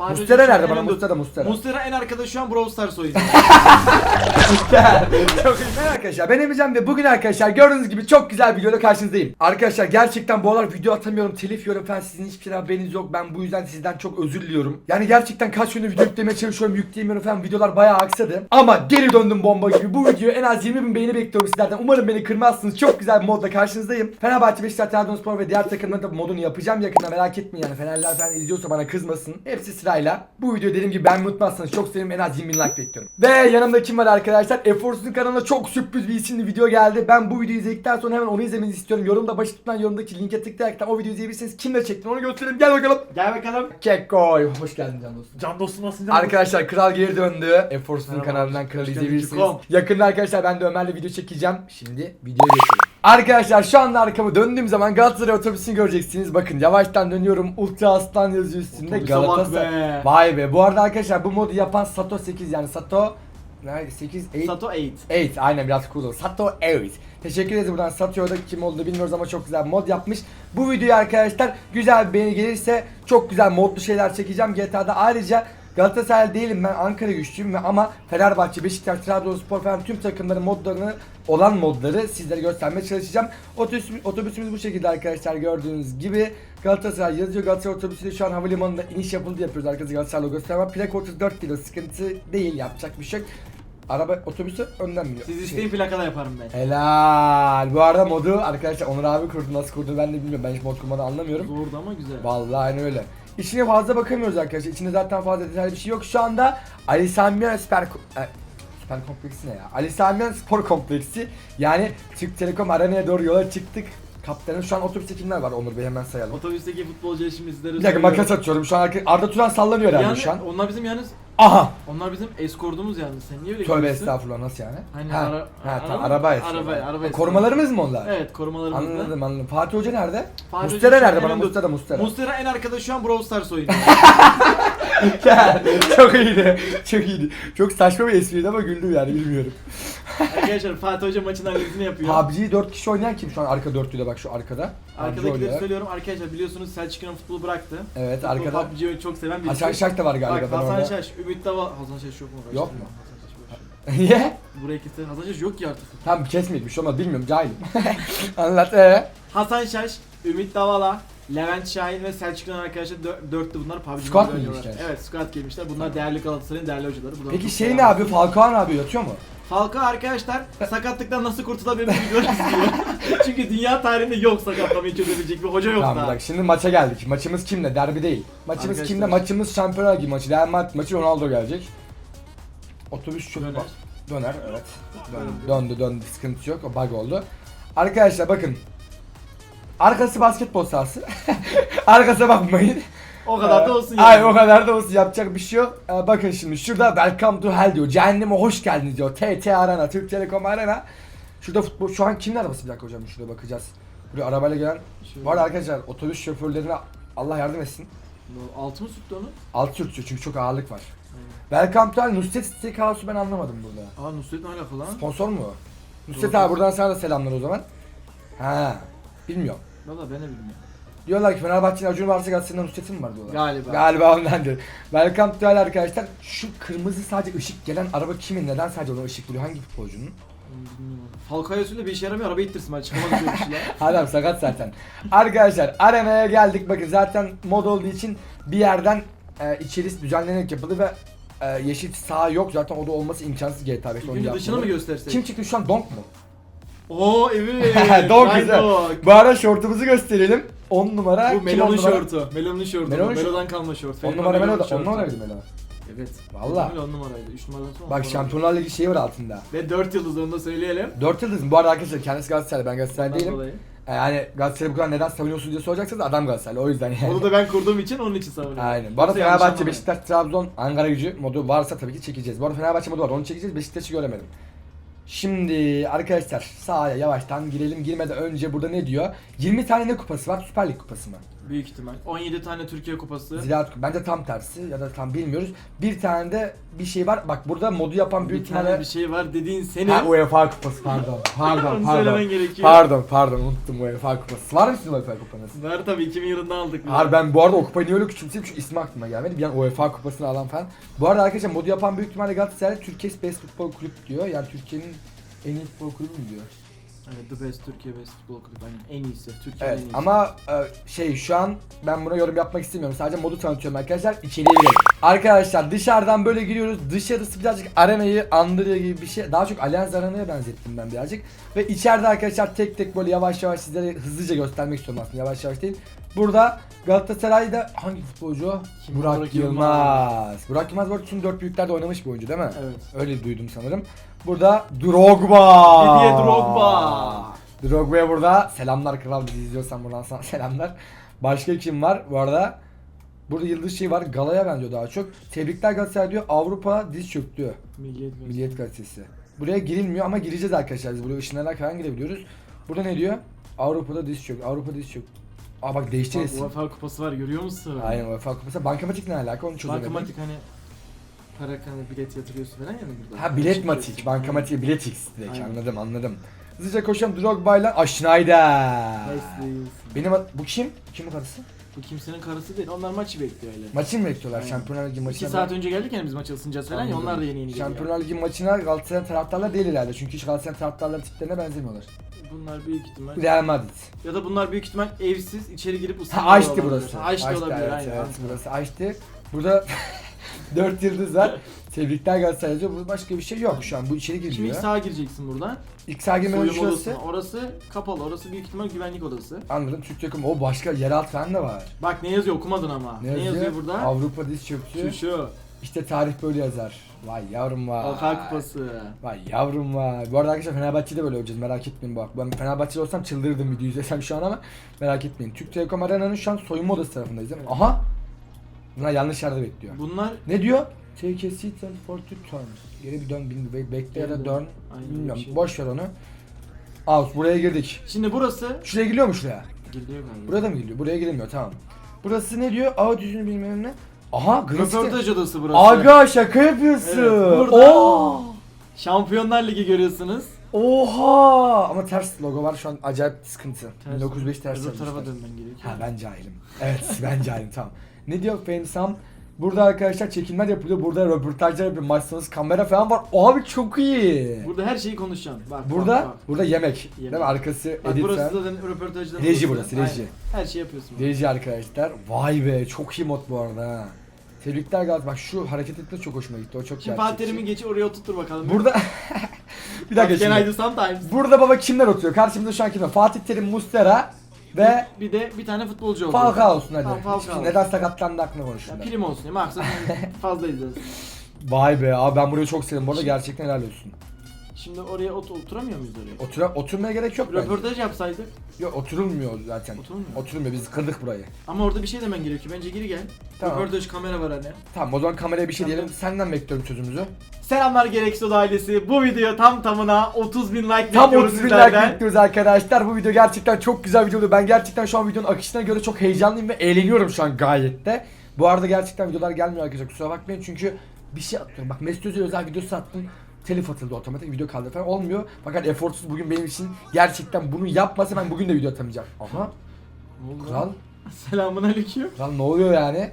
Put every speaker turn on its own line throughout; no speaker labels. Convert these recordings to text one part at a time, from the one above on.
Fatih
Mustera
Hoca şu an
nerede bana? Mustera Mustera.
Mustera en arkada şu an Brawl Stars oynuyor.
Çok. Merhaba arkadaşlar ben Emrecan ve bugün arkadaşlar gördüğünüz gibi çok güzel bir videoda karşınızdayım. Arkadaşlar gerçekten bu aralar video atamıyorum, telif yiyorum falan sizin hiçbir haberiniz yok. Ben bu yüzden sizden çok özür diliyorum. Yani gerçekten kaç gündür video yüklemeye çalışıyorum, yükleyemiyorum falan videolar bayağı aksadı. Ama geri döndüm bomba gibi. Bu videoya en az 20 bin beğeni bekliyorum sizlerden. Umarım beni kırmazsınız. Çok güzel bir modda karşınızdayım. Fenerbahçe, Beşiktaş, Trabzonspor ve diğer takımların da modunu yapacağım yakında merak etmeyin yani. Fenerler falan izliyorsa bana kızmasın. Hepsi sırayla. Bu video dediğim gibi ben unutmazsanız çok sevinirim. En az 20 bin like bekliyorum. Ve yanımda kim var arkadaşlar? Efors'un kanalına çok sürpriz bir isimli video geldi. Ben bu videoyu izledikten sonra hemen onu izlemenizi istiyorum. Yorumda başı tutulan yorumdaki linke tıklayarak o videoyu izleyebilirsiniz. Kimle çektim onu gösterelim. Gel bakalım.
Gel bakalım.
Kekoy. Hoş geldin can dostum.
Can dostum nasılsın canım?
Arkadaşlar Kral geri döndü. Efors'un kanalından
geldin
izleyebilirsiniz. Yakında arkadaşlar ben de Ömer'le video çekeceğim. Şimdi videoya geçelim. Arkadaşlar şu anda arkamı döndüğüm zaman Galatasaray otobüsünü göreceksiniz. Bakın yavaştan dönüyorum. Ultra Aslan yazıyor üstünde.
Otobüse
Galatasaray.
be.
Vay be. Bu arada arkadaşlar bu modu yapan Sato 8 yani Sato nerede 8 8
Sato 8.
8 aynen biraz cool oldu. Sato 8. Teşekkür ederiz buradan Sato'ya da kim olduğunu bilmiyoruz ama çok güzel mod yapmış. Bu videoya arkadaşlar güzel bir beğeni gelirse çok güzel modlu şeyler çekeceğim GTA'da. Ayrıca Galatasaray değilim ben Ankara güçlüyüm ve ama Fenerbahçe, Beşiktaş, Trabzonspor falan tüm takımların modlarını olan modları sizlere göstermeye çalışacağım. Otobüsümüz, otobüsümüz bu şekilde arkadaşlar gördüğünüz gibi Galatasaray yazıyor. Galatasaray otobüsü şu an havalimanında iniş yapıldı yapıyoruz arkadaşlar Galatasaray logosu ama plak 34 kilo sıkıntı değil yapacak bir şey. Araba otobüsü önden biniyor.
Siz isteyin plakada yaparım ben.
Helal. Bu arada modu arkadaşlar Onur abi kurdu. Nasıl kurdu ben de bilmiyorum. Ben hiç mod kurmadan anlamıyorum.
Zordu ama güzel.
Vallahi aynı öyle. İçine fazla bakamıyoruz arkadaşlar. İçinde zaten fazla detaylı bir şey yok. Şu anda Ali Samiyan Süper... E, Süper Kompleksi ne ya? Ali Samiyan Spor Kompleksi. Yani Türk Telekom Arena'ya doğru yola çıktık. Kaptanın şu an otobüste kimler var Onur Bey hemen sayalım.
Otobüsteki futbolcu şimdi sizlere
Bir dakika makas atıyorum. Şu an arka- Arda Turan sallanıyor herhalde
Yani
şu an.
onlar bizim yalnız
Aha!
onlar bizim eskordumuz yalnız. Sen niye öyle
Tövbe
diyorsun?
estağfurullah nasıl yani?
Hani
ha,
ara-
ha,
araba
tamam, araba
Araba-
esnafı.
araba esnafı.
Korumalarımız mı onlar?
Evet korumalarımızda.
Anladım anladım. Fatih Hoca nerede?
Fatih
Mustera
şu an
nerede? Bana
en önde-
Mustera Mustera.
Mustera en arkada şu an Brawl Stars oynuyor.
çok iyiydi. Çok iyiydi. Çok saçma bir espriydi ama güldüm yani bilmiyorum.
Arkadaşlar Fatih Hoca maçın analizini yapıyor.
PUBG'yi 4 kişi oynayan kim şu an arka dörtlüde bak şu arkada.
Arkadakileri
oynuyor.
söylüyorum arkadaşlar biliyorsunuz Selçuk İnan futbolu bıraktı.
Evet
Futbol,
arkada
PUBG'yi çok seven birisi.
Hasan Şaş da var galiba
Bak
ben
Hasan
orada.
Şaş, Ümit Dava... Hasan Şaş yok mu?
Yok mu? Niye?
Buraya kesin. Hasan Şaş yok ki artık.
Tamam kesmedik bir şey olmaz bilmiyorum cahilim. Anlat ee.
Hasan Şaş, Ümit Davala, Levent Şahin ve Selçuk İnan arkadaşlar dö- dörtlü bunlar PUBG'de
Squad mı girmişler?
Evet squad girmişler. Bunlar değerli Galatasaray'ın değerli hocaları. Buradan
Peki şey ne abi. Falcao ne abi yatıyor mu?
Falcao arkadaşlar sakatlıktan nasıl kurtulabilir videolar izliyor. Çünkü dünya tarihinde yok sakatlamayı çözebilecek bir hoca yok
Tamam
daha.
bak şimdi maça geldik. Maçımız kimle? Derbi değil. Maçımız
Arkadaşlar.
kimle? Maçımız Şampiyonlar Ligi maçı. Real Madrid maçı Ronaldo gelecek. Otobüs şu
Döner.
Döner evet. Döndü döndü, döndü. sıkıntı yok. O bug oldu. Arkadaşlar bakın. Arkası basketbol sahası. Arkasına bakmayın.
O kadar da
Ee,
olsun yani.
Ay o kadar da olsun yapacak bir şey yok. Ee, bakın şimdi şurada Welcome to Hell diyor. Cehenneme hoş geldiniz diyor. TT Arena, Türk Telekom Arena. Şurada futbol şu an kimin arabası bir dakika hocam şurada bakacağız. Buraya arabayla gelen.
Şöyle.
Bu arada arkadaşlar otobüs şoförlerine Allah yardım etsin.
Altı mı tuttu onu?
Alt sürtüyor çünkü çok ağırlık var. Welcome to Hell Nusret Steakhouse'u ben anlamadım burada.
Aa Nusret ne alakalı lan?
Sponsor mu? Nusret
Yok.
abi buradan sana da selamlar o zaman. Ha, bilmiyorum.
Valla ben de bilmiyorum.
Diyorlar ki Fenerbahçe'nin Acun varsa Galatasaray'ın Nusret'in mi var diyorlar.
Galiba.
Galiba ondandır. Welcome to Hell arkadaşlar. Şu kırmızı sadece ışık gelen araba kimin? Neden sadece ona ışık vuruyor? Hangi futbolcunun?
Falcao'ya söyle bir işe yaramıyor araba ittirsin ben çıkamadım diyormuş ya.
Adam sakat zaten. arkadaşlar arenaya geldik. Bakın zaten mod olduğu için bir yerden e, içerisi düzenlenerek yapıldı ve e, yeşil sağ yok. Zaten o da olması imkansız GTA 5
İlk
onu
önce dışını mı göstersek?
Kim çıktı şu an Donk mu?
Oo evet. Right
güzel. Bu ara şortumuzu gösterelim. 10 numara.
Bu
Kim
Melo'nun
on numara?
şortu. Melo'nun şortu.
Melon'un
Melo'dan kalma şort.
10 numara Melo da 10 numaraydı Melo.
Evet.
Valla.
Melo 10 numaraydı. 3 numaradan sonra.
Bak Şampiyonlar Ligi şeyi var altında.
Ve 4 yıldız onu da söyleyelim.
4 yıldız mı? Bu arada arkadaşlar kendisi Galatasaray ben Galatasaray
Ondan
değilim.
dolayı.
E, Yani Galatasaray'ı bu kadar neden savunuyorsunuz diye soracaksınız adam Galatasaraylı o yüzden yani.
Onu da ben kurduğum için onun için savunuyorum.
Aynen. Bu arada
Kimse yanlış
Fenerbahçe,
anlamayın.
Beşiktaş, Trabzon, Ankara gücü modu varsa tabii ki çekeceğiz. Bu arada Fenerbahçe modu var onu çekeceğiz. Beşiktaş'ı göremedim. Şimdi arkadaşlar sahaya yavaştan girelim. Girmeden önce burada ne diyor? 20 tane ne kupası var? Süper Lig kupası mı?
Büyük ihtimal. 17 tane Türkiye Kupası.
Ziraat bence tam tersi ya da tam bilmiyoruz. Bir tane de bir şey var. Bak burada modu yapan büyük
bir tane bir şey var dediğin senin.
Ha UEFA kupası pardon. Pardon
Onu
pardon.
söylemen gerekiyor.
Pardon pardon unuttum UEFA kupası. Var mı sizin UEFA kupanız?
Var tabii 2000 yılında aldık. biz.
Hayır ben bu arada o kupayı niye öyle küçümseyim çünkü ismi aklıma gelmedi. Bir an UEFA kupasını alan falan. Bu arada arkadaşlar modu yapan büyük ihtimalle Galatasaray Türkiye Best Futbol Kulüp diyor. Yani Türkiye'nin en iyi futbol kulübü mü diyor?
Evet, The Best Türkiye Best Futbol Kulübü. Aynen en iyisi. Türkiye'nin
Evet
en iyisi.
ama e, şey şu an ben buna yorum yapmak istemiyorum. Sadece modu tanıtıyorum arkadaşlar. İçeriye girelim. Arkadaşlar dışarıdan böyle giriyoruz. Dışarısı birazcık arenayı andırıyor gibi bir şey. Daha çok Allianz Arena'ya benzettim ben birazcık. Ve içeride arkadaşlar tek tek böyle yavaş yavaş sizlere hızlıca göstermek istiyorum aslında. Yavaş yavaş değil. Burada Galatasaray'da hangi futbolcu?
Kim?
Burak,
Burak
Yılmaz.
Yılmaz.
Burak Yılmaz bu arada tüm dört büyüklerde oynamış bir oyuncu değil mi?
Evet.
Öyle duydum sanırım. Burada Drogba.
Didier Drogba.
Drogba'ya burada selamlar kral bizi izliyorsan buradan sana selamlar. Başka kim var bu arada? Burada yıldız şey var Galaya benziyor daha çok. Tebrikler Galatasaray diyor Avrupa diz çöktü.
Milliyet Milliyet.
Milliyet gazetesi. Buraya girilmiyor ama gireceğiz arkadaşlar biz buraya ışınlanarak falan girebiliyoruz. Burada ne diyor? Avrupa'da diz çöktü. Avrupa diz çöktü. Aa bak değişti resim.
UEFA kupası var görüyor musun?
Aynen UEFA kupası. Bankamatik ne alaka onu çözemedim.
Bankamatik hani para hani bilet yatırıyorsun falan ya burada.
Ha bilet matik. Bankamatik bilet X direkt
Aynen.
anladım anladım. Hızlıca koşuyorum Drogba'yla. Aa Schneider.
Nice.
Benim bu kim? Kimin karısı?
Bu kimsenin karısı değil. Onlar maçı bekliyor öyle.
Maçı mı bekliyorlar?
Aynen.
Şampiyonlar Ligi maçına.
2 saat önce geldik yani biz maç ısınacağız falan ya onlar da yeni yeni geliyor.
Şampiyonlar Ligi maçına Galatasaray taraftarlar değil herhalde. Çünkü hiç Galatasaray taraftarları tiplerine benzemiyorlar.
Bunlar büyük ihtimal.
Real Madrid.
Ya da bunlar büyük ihtimal evsiz içeri girip
Ha
ısınıyorlar.
Açtı
olabilir.
burası.
Ha, Açtı olabilir
evet,
aynen.
Evet, burası Açtı. Burada 4 yıldız var. Tebrikler Galatasaray yazıyor. Burada başka bir şey yok şu an. Bu içeri
Şimdi ilk
girmiyor.
sağa gireceksin buradan.
İlk sağa girmeden
Soyunma
şurası.
Orası kapalı. Orası büyük ihtimal güvenlik odası.
Anladım. Türk takımı. O başka yeraltı falan da var.
Bak ne yazıyor okumadın ama. Ne, yazıyor? burada?
Avrupa diz çöktü.
Şu.
İşte tarih böyle yazar. Vay yavrum vay.
Alfa kupası.
Vay yavrum vay. Bu arada arkadaşlar Fenerbahçe'de böyle olacağız merak etmeyin bak. Ben Fenerbahçe'de olsam çıldırırdım videoyu izlesem şu an ama merak etmeyin. Türk Telekom Arena'nın şu an soyunma odası tarafındayız değil mi? Aha! Bunlar yanlış yerde bekliyor.
Bunlar
Ne diyor? Take a seat and for two turns. Geri bir dön, bilmiyorum. Be- bekle ya da dön.
Aynen,
Bilmiyorum.
şey.
Boş ver onu. Out. Buraya girdik.
Şimdi burası
Şuraya giriyor mu şuraya?
Gidiyor galiba.
Buraya da mı giriliyor? Buraya girilmiyor tamam. Burası ne diyor? Out yüzünü bilmem ne. Aha Green.
Röportaj odası burası.
Aga şaka yapıyorsun.
Evet, burada-
Oo!
Şampiyonlar Ligi görüyorsunuz.
Oha! Ama ters logo var şu an acayip sıkıntı.
Ters.
1905 ters
Öbür tarafa dönmen gerekiyor.
Ha ben cahilim. Evet ben cahilim tamam. Ne diyor Fensam? Burada arkadaşlar çekimler yapılıyor. Burada röportajlar yapıyor. Maç sonrası kamera falan var. Abi çok iyi.
Burada her şeyi konuşacaksın. Bak,
Burada
bak, bak.
burada yemek. Değil mi?
Yemek.
Arkası
Bak
edit
burası
falan.
röportajların
Reji burası, reji.
Aynen. Her şey yapıyorsun.
Reji arkadaşlar. Vay be çok iyi mod bu arada ha. Tebrikler Gaz. Bak şu hareket etme çok hoşuma gitti. O çok
Şimdi Fatih
gerçekçi.
Terim'i geç oraya oturtur bakalım.
Burada bir dakika
Can I
şimdi.
do sometimes?
Burada baba kimler oturuyor? Karşımızda şu an kimler? Fatih Terim, Mustera ve
Bir de bir tane futbolcu oldu.
Falcao olsun hadi.
Tamam, Falcao
Hiçbir-
olsun.
Neden sakatlandı aklına
Ya
konuşuyorlar.
prim olsun ya maksat fazla izleriz.
Vay be abi ben burayı çok sevdim. Bu arada gerçekten helal olsun.
Şimdi oraya ot oturamıyor muyuz oraya?
Otura, oturmaya gerek yok bence.
Röportaj yapsaydık.
Yok oturulmuyor zaten.
Oturulmuyor.
Oturulmuyor biz kırdık burayı.
Ama orada bir şey demen gerekiyor. Bence geri gel.
Tamam.
Röportaj kamera var hani.
Tamam o zaman kameraya bir şey
Tamam.
diyelim. Senden bekliyorum sözümüzü.
Selamlar Gereksiz ailesi. Bu video tam tamına 30 bin like
Tam
bekliyoruz
30 bin like
sizlerden.
bekliyoruz arkadaşlar. Bu video gerçekten çok güzel video oluyor. Ben gerçekten şu an videonun akışına göre çok heyecanlıyım ve eğleniyorum şu an gayet de. Bu arada gerçekten videolar gelmiyor arkadaşlar kusura bakmayın çünkü bir şey atıyorum. Bak Mesut Özil özel videosu attım. Telif atıldı otomatik video kaldı falan olmuyor. Fakat eforsuz bugün benim için gerçekten bunu yapmasa ben bugün de video atamayacağım. Aha kral?
Selamun aleyküm.
kral ne oluyor yani?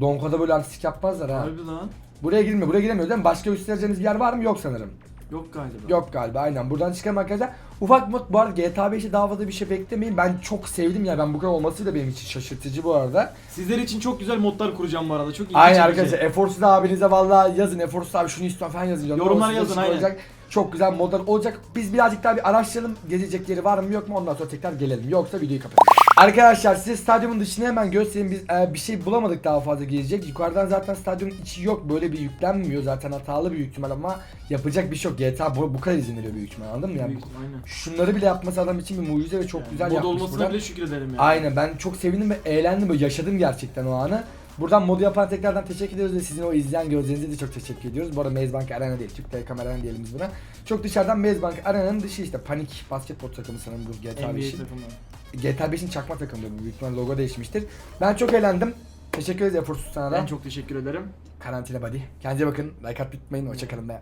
Donka'da böyle artistik yapmazlar ha.
Harbi lan.
Buraya girmiyor, buraya giremiyor değil mi? Başka göstereceğiniz bir yer var mı? Yok sanırım.
Yok galiba.
Yok galiba aynen. Buradan çıkalım arkadaşlar. Ufak mod bu arada GTA 5'te daha fazla bir şey beklemeyin. Ben çok sevdim ya. Ben bu kadar olması da benim için şaşırtıcı bu arada.
Sizler için çok güzel modlar kuracağım bu arada. Çok ilgi
Aynen arkadaşlar. Eforsuz abinize vallahi yazın. Eforsuz abi şunu istiyorum falan yazın.
Yorumlara yazın, aynen.
Olacak. Çok güzel modlar olacak. Biz birazcık daha bir araştıralım. Gezecek yeri var mı yok mu ondan sonra tekrar gelelim. Yoksa videoyu kapatalım. Arkadaşlar size stadyumun dışını hemen göstereyim. Biz e, bir şey bulamadık daha fazla gezecek. Yukarıdan zaten stadyumun içi yok. Böyle bir yüklenmiyor. Zaten hatalı büyük ihtimal ama yapacak bir şey yok. GTA bu, bu kadar izin veriyor büyük ihtimal anladın mı? Yani
Büyük aynen.
Şunları bile yapması adam için bir mucize ve çok
Yani
güzel
mod
yapmış
olmasına
buradan.
bile şükrederim yani.
Aynen ben çok sevindim ve eğlendim böyle yaşadım gerçekten o anı. Buradan modu yapan tekrardan teşekkür ediyoruz ve sizin o izleyen gözlerinize de çok teşekkür ediyoruz. Bu arada Maze Arena değil, Türk Telekom Arena diyelim biz buna. Çok dışarıdan Maze Arena'nın dışı işte panik basketbol takımı sanırım bu GTA
NBA
5'in. GTA 5'in çakma takımı bu. Büyük ihtimalle logo değişmiştir. Ben çok eğlendim. Teşekkür ederiz Eforsuz sana da.
Ben çok teşekkür ederim.
Karantina buddy. Kendinize bakın. Like atmayı unutmayın. Hoşçakalın. Bye.